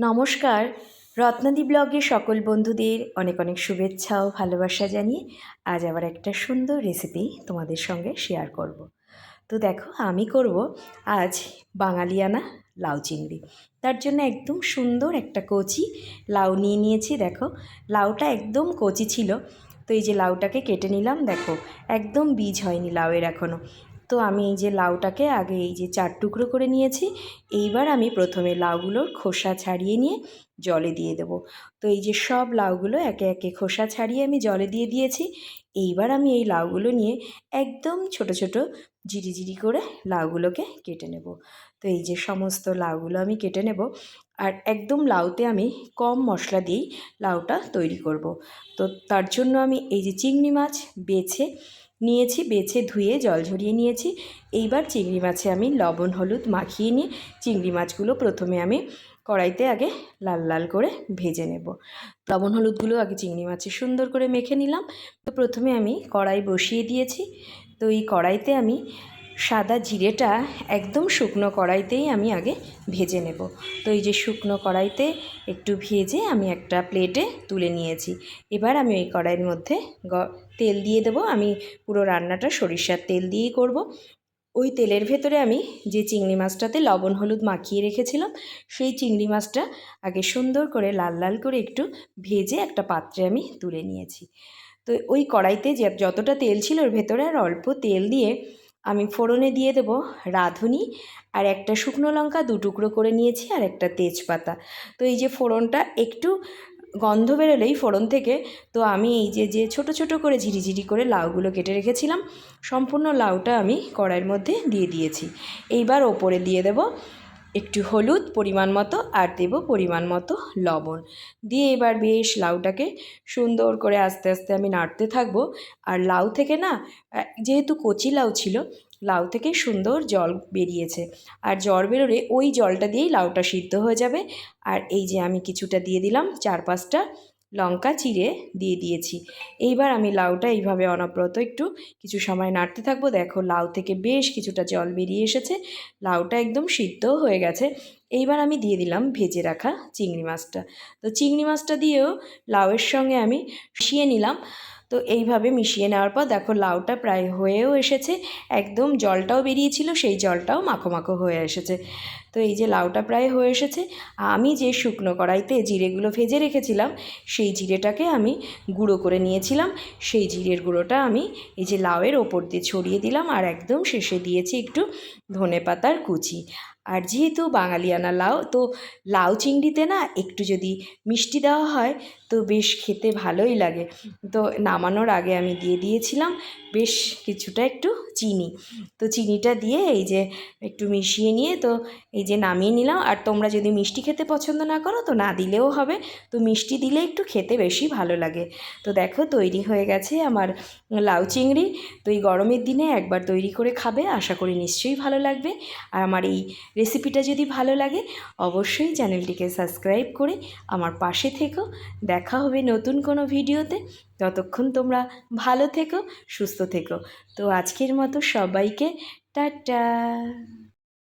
নমস্কার। রত্নাদি ব্লগে সকল বন্ধুদের অনেক অনেক শুভেচ্ছা ও ভালোবাসা জানিয়ে আজ আবার একটা সুন্দর রেসিপি তোমাদের সঙ্গে শেয়ার করব। তো দেখো, আমি করব আজ বাঙালিয়ানা লাউ চিংড়ি। তার জন্য একদম সুন্দর একটা কচি লাউ নিয়ে নিয়েছি, দেখো। লাউটা একদম কচি ছিল, তো এই যে লাউটাকে কেটে নিলাম, দেখো। একদম বীজ হয়নি লাউয়ের এখনও তো আমি এই যে লাউটাকে আগে এই যে চার টুকরো করে নিয়েছি, এইবার আমি প্রথমে লাউগুলোর খোসা ছাড়িয়ে নিয়ে জলে দিয়ে দেবো। তো এই যে সব লাউগুলো একে একে খোসা ছাড়িয়ে আমি জলে দিয়ে দিয়েছি, এইবার আমি এই লাউগুলো নিয়ে একদম ছোট ছোট জিরি করে লাউগুলোকে কেটে নেব। তো এই যে সমস্ত লাউগুলো আমি কেটে নেব, আর একদম লাউতে আমি কম মশলা দিয়েই লাউটা তৈরি করব। তো তার জন্য আমি এই যে চিংড়ি মাছ বেছে নিয়েছি, বেছে ধুয়ে জল ঝরিয়ে নিয়েছি। এইবার চিংড়ি মাছে আমি লবণ, হলুদ মাখিয়ে নিয়ে চিংড়ি মাছগুলো প্রথমে আমি কড়াইতে আগে লাল লাল করে ভেজে নেব। লবণ, হলুদগুলো আগে চিংড়ি মাছে সুন্দর করে মেখে নিলাম। তো প্রথমে আমি কড়াই বসিয়ে দিয়েছি। তো এই কড়াইতে আমি সাদা জিরেটা একদম শুকনো কড়াইতেই আমি আগে ভেজে নেব। তো এই যে শুকনো কড়াইতে একটু ভেজে আমি একটা প্লেটে তুলে নিয়েছি। এবার আমি ওই কড়াইয়ের মধ্যে তেল দিয়ে দেবো। আমি পুরো রান্নাটা সরিষার তেল দিয়েই করব। ওই তেলের ভেতরে আমি যে চিংড়ি মাছটাতে লবণ, হলুদ মাখিয়ে রেখেছিলাম, সেই চিংড়ি মাছটা আগে সুন্দর করে লাল লাল করে একটু ভেজে একটা পাত্রে আমি তুলে নিয়েছি। তো ওই কড়াইতে যে, যতটা তেল ছিল ওর ভেতরে আর অল্প তেল দিয়ে আমি ফোড়নে দিয়ে দেবো রাঁধুনি আর একটা শুকনো লঙ্কা দু টুকরো করে নিয়েছি আর একটা তেজপাতা। তো এই যে ফোড়নটা একটু গন্ধ বেরোলেই ফোড়ন থেকে, তো আমি এই যে যে ছোট ছোট করে ঝিরিঝিরি করে লাউগুলো কেটে রেখেছিলাম, সম্পূর্ণ লাউটা আমি কড়াইয়ের মধ্যে দিয়ে দিয়েছি। এইবার ওপরে দিয়ে দেব একটু হলুদ পরিমাণ মতো আর দেব পরিমাণ মতো লবণ। দিয়ে এবার বেশ লাউটাকে সুন্দর করে আস্তে আস্তে আমি নাড়তে থাকব। আর লাউ থেকে না যেহেতু কচি লাউ ছিল, লাউ থেকে সুন্দর জল বেরিয়েছে। আর জল বেরোলে ওই জলটা দিয়েই লাউটা সিদ্ধ হয়ে যাবে। আর এই যে আমি কিছুটা দিয়ে দিলাম, চার পাঁচটা লঙ্কা চিরে দিয়ে দিয়েছি। এইবার আমি লাউটা এইভাবে অনবরত একটু কিছু সময় নাড়তে থাকব। দেখো, লাউ থেকে বেশ কিছুটা জল বেরিয়ে এসেছে। লাউটা একদম সিদ্ধ হয়ে গেছে। এইবার আমি দিয়ে দিলাম ভেজে রাখা চিংড়ি মাছটা। তো চিংড়ি মাছটা দিয়েও লাউয়ের সঙ্গে আমি শিয়ে নিলাম। তো এইভাবে মিশিয়ে নেওয়ার পর দেখো লাউটা প্রায় হয়েও এসেছে। একদম জলটাও বেরিয়েছিল, সেই জলটাও মাখো মাখো হয়ে এসেছে। তো এই যে লাউটা প্রায় হয়ে এসেছে, আমি যে শুকনো কড়াইতে জিরেগুলো ভেজে রেখেছিলাম, সেই জিরেটাকে আমি গুঁড়ো করে নিয়েছিলাম। সেই জিরের গুঁড়োটা আমি এই যে লাউয়ের ওপর দিয়ে ছড়িয়ে দিলাম আর একদম শেষে দিয়েছি একটু ধনে পাতার কুচি। আর যেহেতু বাঙালিয়ানা লাউ, তো লাউ চিংড়িতে না একটু যদি মিষ্টি দেওয়া হয়, তো বেশ খেতে ভালোই লাগে। তো নামানোর আগে আমি দিয়ে দিয়েছিলাম, বেশ কিছুটা একটু চিনি। তো চিনিটা দিয়ে এই যে একটু মিশিয়ে নিয়ে তো এই যে নামিয়ে নিলাম। আর তোমরা যদি মিষ্টি খেতে পছন্দ না করো তো না দিলেও হবে। তো মিষ্টি দিলে একটু খেতে বেশি ভালো লাগে। তো দেখো তৈরি হয়ে গেছে আমার লাউ চিংড়ি। তো এই গরমের দিনে একবার তৈরি করে খাবে, আশা করি নিশ্চয়ই ভালো লাগবে। আর আমার এই রেসিপিটা যদি ভালো লাগে, অবশ্যই চ্যানেলটিকে সাবস্ক্রাইব করে আমার পাশে থেকো। দেখা হবে নতুন কোনো ভিডিওতে। ততক্ষণ তোমরা ভালো থেকো সুস্থ থেকো। তো আজকের মতো সবাইকে টাটা।